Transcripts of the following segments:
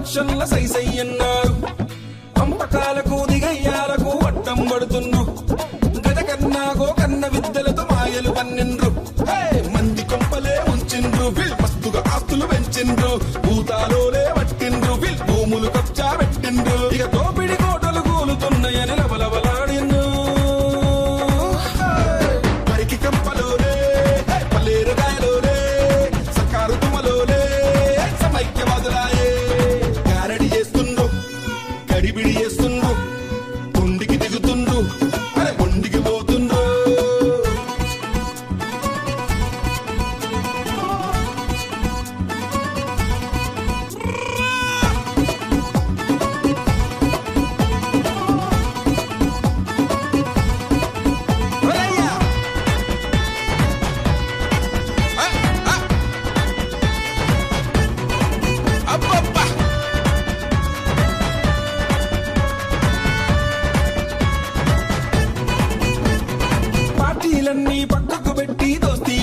లక్షల సైసయ్యన్నారు. పంపకాలకు దిగయ్యాలకు అడ్డం పడుతుండ్రు గద కన్నాగో కన్న విద్యలతో మాయలు పన్నెండ్రు. మంది కొంపలే ఉంచిండ్రు. వీల్ మస్తుగా ఆస్తులు పెంచిండ్రు. భూతాలోనే పట్టిండ్రు. వీల్ భూములు కబ్జా పెట్టిండ్రు.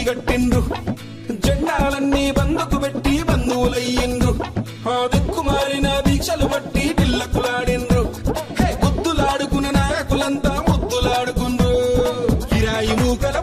కట్టిండ్రు జెండాలన్నీ బందుకు పెట్టి బంధువులయ్యిండ్రు. ఆ దిక్కుమారిన దీక్షలు బట్టి పిల్లకులాడిండ్రు. గుద్దులాడుకున్న నాయకులంతా ముద్దులాడుకుండ్రు. కిరాయి మూకల